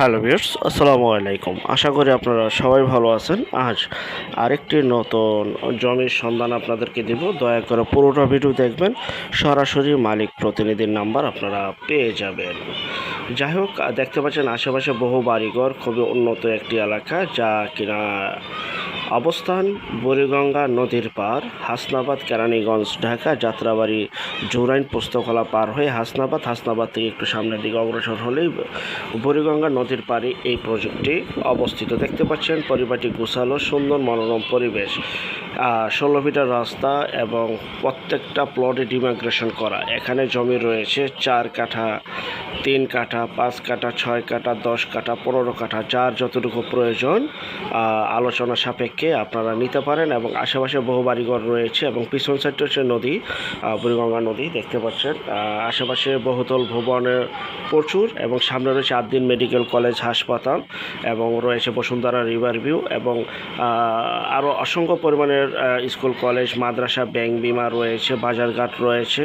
Hello viewers, আসসালামু আলাইকুম। আশা করি আপনারা সবাই ভালো আছেন। আজ আরেকটি নতুন জমির সন্ধান আপনাদেরকে দিব। দয়া করে পুরোটা ভিডিও দেখবেন। সরাসরি মালিক প্রতিনিধির নাম্বার আপনারা পেয়ে যাবেন। যাই হোক, দেখতে পাচ্ছেন আশেপাশে বহু বাড়িঘর, খুবই উন্নত একটি এলাকা, যা কিনা অবস্থান বুড়িগঙ্গা নদীর পার, হাসনাবাদ, কেরানীগঞ্জ, ঢাকা, যাত্রাবাড়ি, জৌরাইন পুস্তকলা পার হয়ে হাসনাবাদ হাসনাবাদ থেকে একটু সামনের দিকে অগ্রসর হলেই বুড়িগঙ্গা নদীর পাড়ে এই প্রজেক্টটি অবস্থিত। দেখতে পাচ্ছেন পরিবারটি গোছালো, সুন্দর মনোরম পরিবেশ। ষোলো মিটার রাস্তা এবং প্রত্যেকটা প্লটে ডিমাইগ্রেশন করা। এখানে জমি রয়েছে, চার কাঠা, তিন কাঠা, পাঁচ কাঠা, ছয় কাঠা, দশ কাঠা, পনেরো কাঠা, যার যতটুকু প্রয়োজন আলোচনা সাপেক্ষে আপনারা নিতে পারেন এবং আশেপাশে বহু বাড়িঘর রয়েছে এবং পিছন সাইডটা হচ্ছে নদী বুড়িগঙ্গা নদী দেখতে পাচ্ছেন। আশেপাশে বহুতল ভবনের প্রচুর এবং সামনে রয়েছে আদ্দিন মেডিকেল কলেজ হাসপাতাল এবং রয়েছে বসুন্ধরা রিভার ভিউ এবং আরও অসংখ্য পরিমাণের স্কুল, কলেজ, মাদ্রাসা, ব্যাংক বিমা রয়েছে, বাজারঘাট রয়েছে।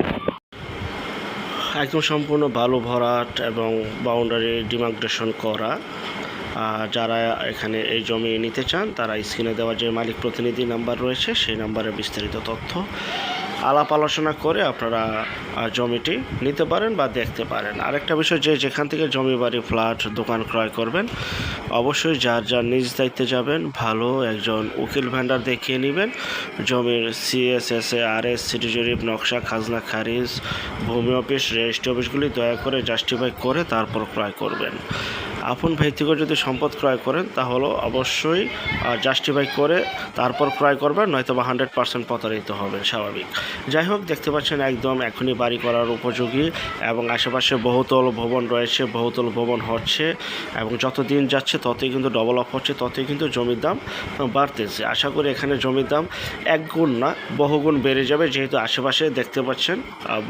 একদম সম্পূর্ণ বালু ভরাট এবং বাউন্ডারি ডিমাগ্রেশন করা। যারা এখানে এই জমি নিতে চান, তারা স্ক্রিনে দেওয়া যে মালিক প্রতিনিধি নাম্বার রয়েছে, সেই নাম্বারে বিস্তারিত তথ্য, আলাপ আলোচনা করে আপনারা জমিটি নিতে পারেন বা দেখতে পারেন। আরেকটা বিষয় যে যেখান থেকে জমি বাড়ি, ফ্ল্যাট, দোকান ক্রয় করবেন, অবশ্যই যার যার নিজ দায়িত্বে যাবেন, ভালো একজন উকিল ভ্যান্ডার দেখিয়ে নেবেন। জমির সিএসএসএ আর এস সিটি জরিপ নকশা, খাজনা, খারিজ, ভূমি অফিস, রেজিস্ট্রি অফিসগুলি দয়া করে জাস্টিফাই করে তারপর ক্রয় করবেন। আপন ভাই থেকে যদি সম্পদ ক্রয় করেন, তাহলে অবশ্যই জাস্টিফাই করে তারপর ক্রয় করবেন নয়তো বা হান্ড্রেড পার্সেন্ট প্রতারিত হবেন, স্বাভাবিক। যাই হোক, দেখতে পাচ্ছেন একদম এখনই বাড়ি করার উপযোগী এবং আশেপাশে বহুতল ভবন রয়েছে, বহুতল ভবন হচ্ছে এবং যত দিন যাচ্ছে ততই কিন্তু ডবল ডেভেলপ হচ্ছে, ততই কিন্তু জমির দাম বাড়তেছে। আশা করি এখানে জমির দাম এক গুণ না বহুগুণ বেড়ে যাবে। যেহেতু আশেপাশে দেখতে পাচ্ছেন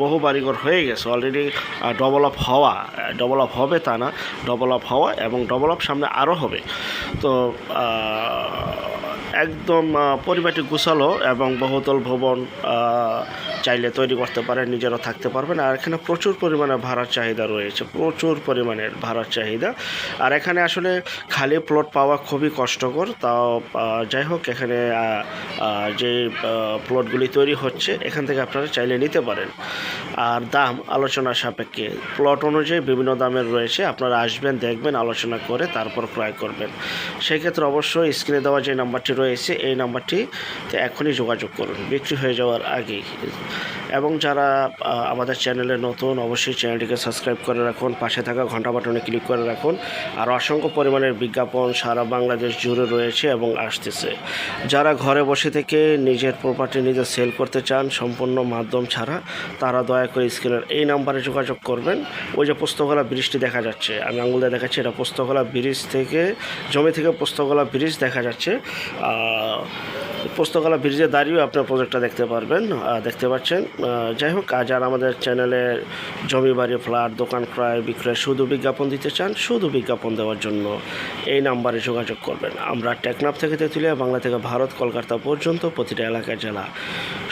বহু বাড়িঘর হয়ে গেছে। অলরেডি ডবল ডেভেলপ হওয়া ডবল ডেভেলপ হবে তা না ডবল ডেভেলপ হওয়া এবং ডবল আপ সামনে আরও হবে। তো একদম পরিবারটি গুছালো এবং বহুতল ভবন চাইলে তৈরি করতে পারেন নিজেরা থাকতে পারবেন। আর এখানে প্রচুর পরিমাণে ভাড়ার চাহিদা রয়েছে, প্রচুর পরিমাণের ভাড়ার চাহিদা। আর এখানে আসলে খালি প্লট পাওয়া খুবই কষ্টকর, তাও যাই হোক, এখানে যে প্লটগুলি তৈরি হচ্ছে, এখান থেকে আপনারা চাইলে নিতে পারেন। আর দাম আলোচনা সাপেক্ষে প্লট অনুযায়ী বিভিন্ন দামের রয়েছে, আপনারা আসবেন, দেখবেন, আলোচনা করে তারপর ক্রয় করবেন। সেক্ষেত্রে অবশ্যই স্ক্রিনে দেওয়া যে নাম্বারটি রয়েছে, এই নাম্বারটিতে এখনই যোগাযোগ করুন। বিক্রি হয়ে যাওয়ার আগেই। এবং যারা আমাদের চ্যানেলে নতুন, অবশ্যই চ্যানেলটিকে সাবস্ক্রাইব করে রাখুন, পাশে থাকা ঘণ্টা বাটনে ক্লিক করে রাখুন। আর অসংখ্য পরিমাণের বিজ্ঞাপন সারা বাংলাদেশ জুড়ে রয়েছে এবং আসতেছে। যারা ঘরে বসে থেকে নিজের প্রপার্টি নিজে সেল করতে চান, সম্পূর্ণ মাধ্যম ছাড়া, তারা দয়া করে স্ক্রিনের এই নাম্বারে যোগাযোগ করবেন। ওই যে পোস্তগোলা ব্রিজটি দেখা যাচ্ছে, আমি আঙুলে দেখাচ্ছি, এটা পোস্তগোলা ব্রিজ থেকে, জমি থেকে পোস্তগোলা ব্রিজ দেখা যাচ্ছে। আহ, পোস্তগোলা ব্রিজে দাঁড়িয়েও আপনার প্রজেক্টটা দেখতে পারবেন দেখতে পাচ্ছেন। যাই হোক আজ আর আমাদের চ্যানেলে জমি বাড়ি ফ্ল্যাট দোকান ক্রয় বিক্রয় শুধু বিজ্ঞাপন দিতে চান শুধু বিজ্ঞাপন দেওয়ার জন্য এই নাম্বারে যোগাযোগ করবেন। আমরা টেকনাফ থেকে তেঁতুলিয়া বাংলা থেকে ভারত কলকাতা পর্যন্ত প্রতিটা এলাকা জেলা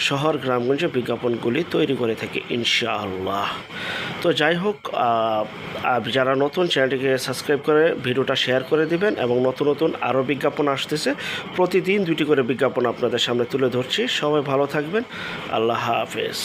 শহর গ্রামগঞ্জে বিজ্ঞাপনগুলি তৈরি করে থাকি ইনশাআল্লাহ। তো যাই হোক যারা নতুন চ্যানেলটিকে সাবস্ক্রাইব করে ভিডিওটা শেয়ার করে দিবেন এবং নতুন নতুন আরও বিজ্ঞাপন আসতেছে প্রতিদিন দুটি করে বিজ্ঞাপন আপনাদের সামনে তুলে ধরছি। সবাই ভালো থাকবেন। আল্লাহ হাফেজ।